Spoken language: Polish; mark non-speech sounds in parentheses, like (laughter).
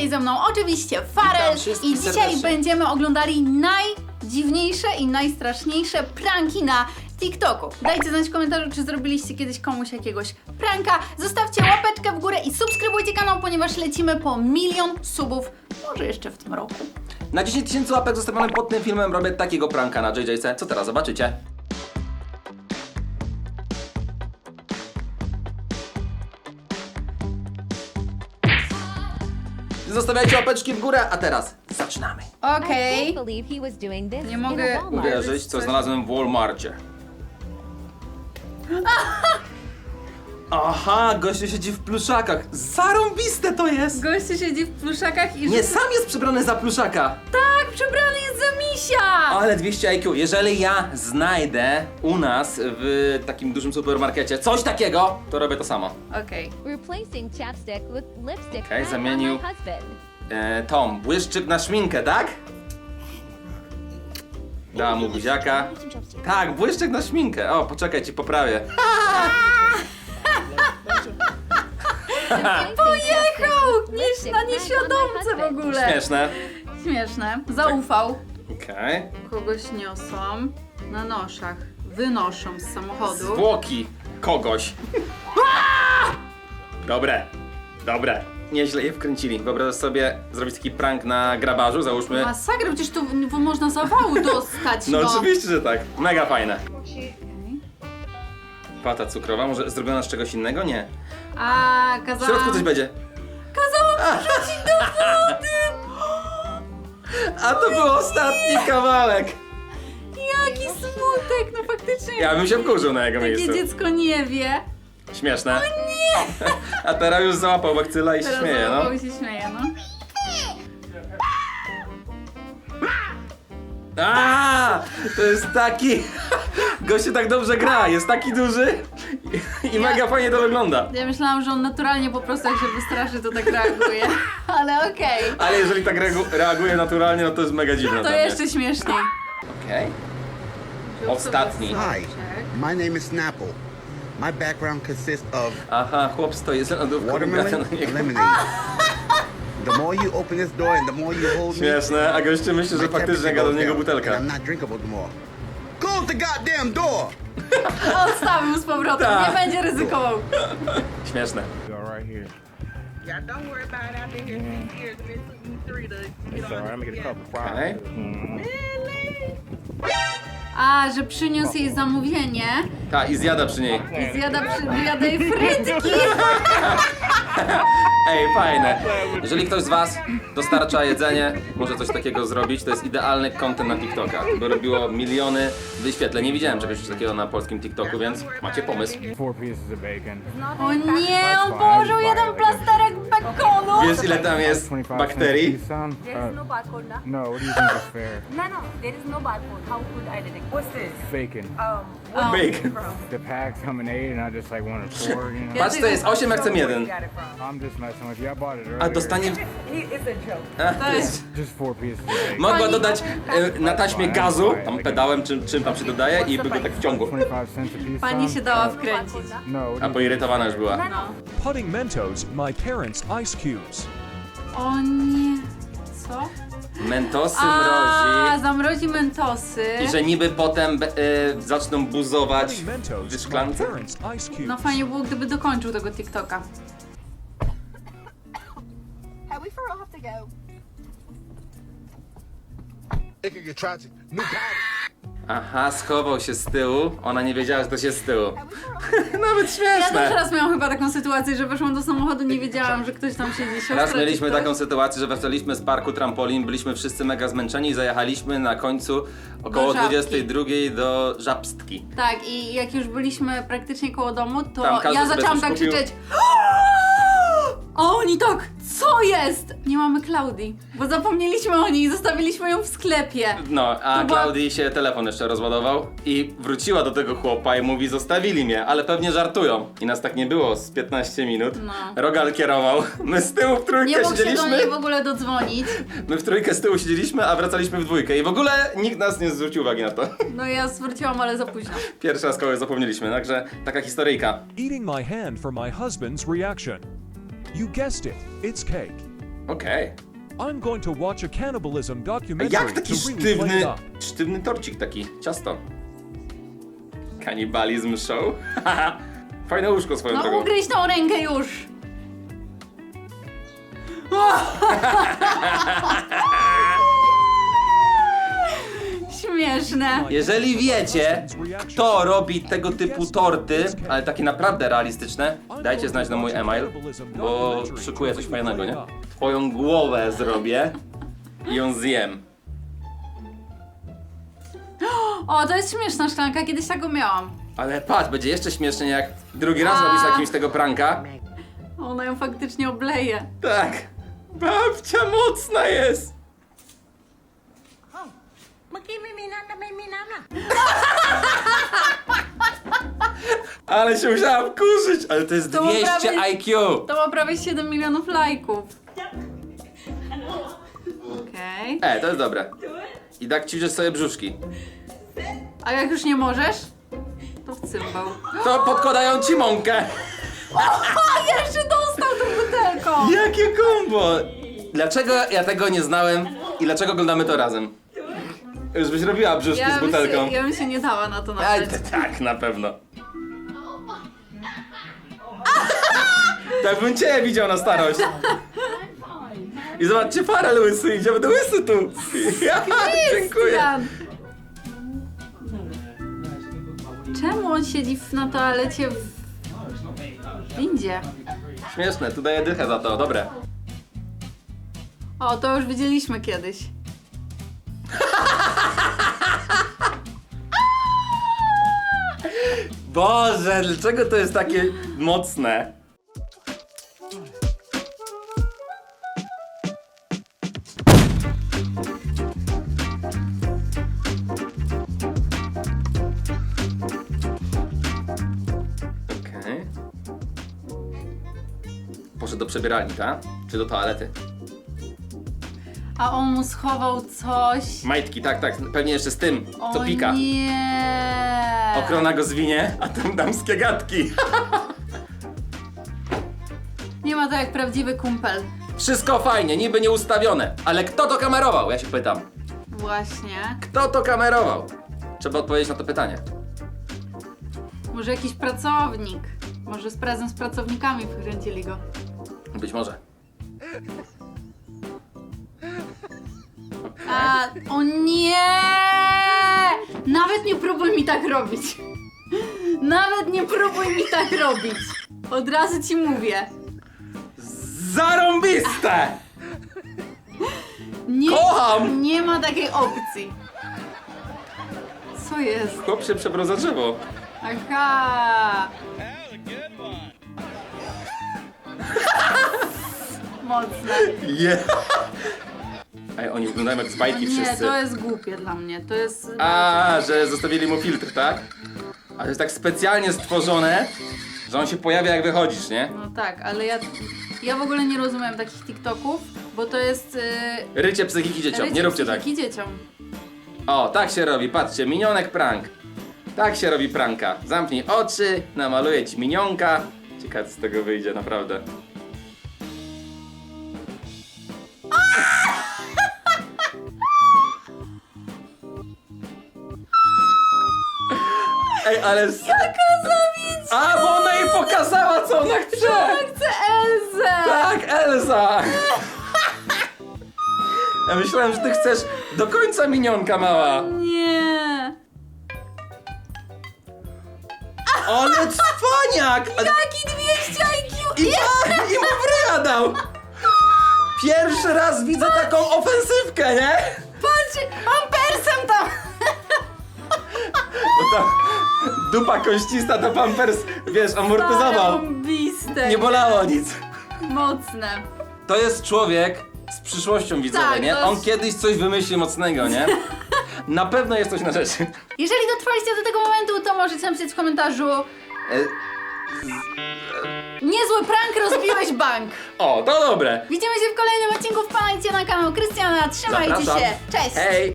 dzisiaj ze mną oczywiście Farel i dzisiaj serdecznie. będziemy oglądali najdziwniejsze i najstraszniejsze pranki na TikToku. Dajcie znać w komentarzu, czy zrobiliście kiedyś komuś jakiegoś pranka. Zostawcie łapeczkę w górę i subskrybujcie kanał, ponieważ lecimy po milion subów, może jeszcze w tym roku. Na 10 tysięcy łapek zostawionym pod tym filmem robię takiego pranka na JJC. Co teraz zobaczycie? Zostawiajcie łapeczki w górę, a teraz zaczynamy. I Okej. can't believe he was doing this Nie in mogę Walmart. Uwierzyć, co znalazłem w Walmarcie. (laughs) Aha, gościu siedzi w pluszakach. Zarąbiste to jest! Gościu siedzi w pluszakach i... Nie, sam jest przebrany za pluszaka. Tak, przebrany jest za misia! Ale 200 IQ. Jeżeli ja znajdę u nas w takim dużym supermarkecie coś takiego, to robię to samo. Okej. Replacing chapstick with lipstick on zamienił. my husband. E, Tom, błyszczyk na szminkę, tak? Dała mu buziaka. Tak, błyszczyk na szminkę. O, poczekaj, ci poprawię. (laughs) (laughs) Pojechał! Niż na nieświadomce w ogóle. Śmieszne. Śmieszne. Zaufał. Okej. Kogoś niosą na noszach. Wynoszą z samochodu. Zwłoki kogoś. (laughs) Dobre, dobre. Nieźle je wkręcili. Wyobraź sobie zrobić taki prank na grabarzu, załóżmy. Masakra, przecież tu w- można zawału dostać. No No, oczywiście, że tak. Mega fajne. Pata cukrowa, może zrobiona z czegoś innego? Nie. A, W kazałam... środku coś będzie. Kazałam wrzucić do wody! A to był ostatni kawałek. Jaki smutek, no faktycznie. Ja bym się wkurzył na jego Takie miejscu. dziecko nie wie. Śmieszne. nie! (laughs) A teraz już załapał bakcyla i się Teraz śmieje, no. załapał i się śmieje, no. A, To jest taki... (laughs) Gościu tak dobrze gra, jest taki duży i, i mega fajnie to wygląda. Ja myślałam, że on naturalnie po prostu jak się wystraszy, to tak reaguje. (laughs) Ale okej. Ale jeżeli tak reagu- reaguje naturalnie, no to jest mega dziwne To dla mnie. jeszcze śmieszniej. Okej. Ostatni. Hi, my name is Snapple. My background consists of Aha, chłop stoi z lodówką i gada watermelon na niego. and lemonade. (laughs) The more you open this door and the more you hold me, Śmieszne, a goście myśli, że faktycznie temperature gada do goes niego down, butelka. I'm not drinkable anymore. Close the goddamn door! (laughs) Odstawił z powrotem, Tak. nie będzie ryzykował. Śmieszne. Go right here. Yeah, don't worry about it. I've been here six years and it took me three to get It's on. alright. I'm gonna get a couple fries. Okay. Mhm. A, że przyniósł jej zamówienie Tak, i zjada przy niej. i zjada, przy, zjada jej frytki. (laughs) Ej, fajne. Jeżeli ktoś z was dostarcza jedzenie, może coś takiego zrobić, to jest idealny content na TikToka, bo robiło miliony wyświetleń. Nie widziałem czegoś takiego na polskim TikToku, więc macie pomysł. Four pieces of bacon. O nie, on położył jeden plasterek bekonu. Wiesz ile tam jest 25 cents a bakterii? piece, son? There is no Uh, barcode no, what do you think is fair? (laughs) No, no, there is no barcode. How could I detect? What's this? Bacon. Um, O, Bacon. The pack come in eight, and I just like wanted (laughs) four. You know. Ja Patrz, to jest 8, ja chcę where you 1. got it from? I'm just messing with you. I bought it A dostanie... He, it's a Just four pieces. Mogła dodać e, na taśmie gazu, tam pedałem, czym, czym tam się dodaje i by go tak wciągło. 25 cents a piece. Pani son? się dała wkręcić. No. what do A you poirytowana już była. Putting Mentos my parents' ice cubes. O nie. Co? Mentosy A, mrozi. zamrozi mentosy. I że niby potem be- e, zaczną buzować Putting w my szklance? parents' ice cubes. No fajnie było, gdyby dokończył tego TikToka. Real have to go? It could get tragic. New pattern. Aha, schował się z tyłu. Ona nie wiedziała, że to się z tyłu. (laughs) Nawet Ja też śmieszne. raz miałam chyba taką sytuację, że weszłam do samochodu, nie wiedziałam, że ktoś tam siedzi. Siostra Raz czy mieliśmy ktoś. taką sytuację, że wracaliśmy z parku trampolin, byliśmy wszyscy mega zmęczeni i zajechaliśmy na końcu około Żabki. 22 do Żabstki. Tak, i jak już byliśmy praktycznie koło domu, to Tam każdy ja sobie zaczęłam coś tak kupił. krzyczeć. (gasps) Oni tak, co jest? Nie mamy Klaudii, bo zapomnieliśmy o niej i zostawiliśmy ją w sklepie. No, a To była- Klaudii się telefon jeszcze rozładował i wróciła do tego chłopa i mówi, zostawili mnie, ale pewnie żartują. I nas tak nie było z 15 minut. No. Rogal kierował, my z tyłu w trójkę Nie mógł się do siedzieliśmy. niej w ogóle dodzwonić. My w trójkę z tyłu siedzieliśmy, a wracaliśmy w dwójkę i w ogóle nikt nas nie zwrócił uwagi na to. No ja zwróciłam, ale za późno. Pierwszy raz kogoś zapomnieliśmy, także taka historyjka. Eating my hand for my husband's reaction. You guessed it, it's cake. Okej. I'm going to watch a cannibalism documentary Jak taki to really play sztywny, it up. sztywny torcik taki, ciasto. Kanibalizm show? (laughs) Fajne łóżko swoją No drogą. ugryź tą rękę już! (laughs) (laughs) Śmieszne. Jeżeli wiecie, kto robi tego typu torty, ale takie naprawdę realistyczne, dajcie znać na mój e-mail, bo szykuję coś fajnego, nie? Twoją głowę zrobię i ją zjem. O, to jest śmieszna szklanka, kiedyś taką miałam. Ale patrz, będzie jeszcze śmiesznie, jak drugi raz robisz na kimś tego pranka. Ona ją faktycznie obleje. Tak. Babcia mocna jest. (laughs) Ale się musiałam wkurzyć, ale to jest To było 200 prawie- IQ. To ma prawie 7 milionów lajków. Okej. E, to jest dobre. I tak ćwiczysz sobie brzuszki. A jak już nie możesz? To w cymbał. To podkładają ci mąkę. (laughs) A, jeszcze dostał tą butelką! Jakie kombo! Dlaczego ja tego nie znałem i dlaczego oglądamy to razem? Już byś robiła brzuszki z bym butelką. się, ja bym się nie dała na to Aj, nawet. t- tak, na pewno. Tak bym cię widział na starość. I zobaczcie, Farel łysy idzie, będę łysy tu. Ja, dziękuję. Jan. Czemu on siedzi w, na toalecie w windzie? Śmieszne, tu daję dychę za to, dobre. O, to już widzieliśmy kiedyś. Boże, dlaczego to jest takie mocne? Okej. Poszedł do przebieralni, tak? Czy do toalety? A on mu schował coś. Majtki, tak, tak, pewnie jeszcze z tym, co o pika. nie. Ochrona go zwinie, a tam damskie gadki. (laughs) Nie ma to jak prawdziwy kumpel. Wszystko fajnie, niby nieustawione, ale kto to kamerował? Ja się pytam. Właśnie. Kto to kamerował? Trzeba odpowiedzieć na to pytanie. Może jakiś pracownik. Może z razem z pracownikami wkręcili go. Być może. A, o nie! Nawet nie próbuj mi tak robić. Nawet nie próbuj mi tak robić. Od razu ci mówię. Zarąbiste! Nie, Kocham! nie ma takiej opcji. Co jest? Chłop się przebrał za drzewo. Aha! (laughs) Mocne. Je. Oni wyglądają jak z bajki Nie, wszyscy. to jest głupie dla mnie. To jest. A, że zostawili mu filtr, tak? A to jest tak specjalnie stworzone, że on się pojawia jak wychodzisz, nie? No tak, ale ja. Ja w ogóle nie rozumiem takich TikToków, bo to jest. Yy, Rycie psychiki dzieciom, nie róbcie tak. psychiki dzieciom. O, tak się robi, patrzcie, minionek prank. Tak się robi pranka. Zamknij oczy, namaluję ci minionka. Ciekawe co z tego wyjdzie, naprawdę. Ej, ale... z- A, bo ona jej pokazała, co ona chce! Chcę Elzę! Tak, Elza! (laughs) Ja myślałem, że ty chcesz do końca minionka, mała. Nie! Ale cwaniak! Taki 200 IQ! I, I mu wryja dał! Pierwszy raz widzę taką ofensywkę, nie? Patrz, mam persem tam! Bo ta dupa koścista to pampers, wiesz, amortyzował. Zarąbiste. Nie bolało nic. Mocne. To jest człowiek z przyszłością widzowie, Tak, nie? to On jest- kiedyś coś wymyśli mocnego, nie? (laughs) Na pewno jest coś na rzeczy. Jeżeli dotrwaliście do tego momentu, to możecie napisać w komentarzu E, Niezły prank, rozbiłeś bank. (laughs) O, to dobre. Widzimy się w kolejnym odcinku. Wpadajcie na kanał Krystiana. Trzymajcie Zapraszam. się. Cześć! Hej!